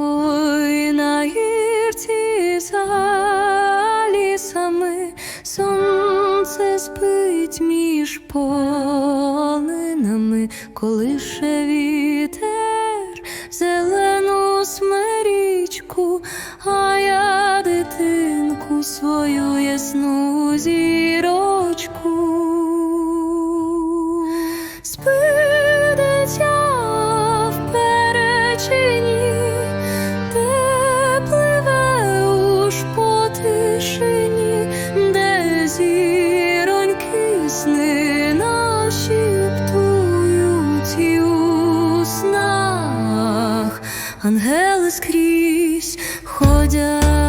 Ой, на гірці за лісами сонце спить між полинами, колише вітер зелену смерічку, а я дитинку свою ясну зірочку. Ангели скрізь ходять.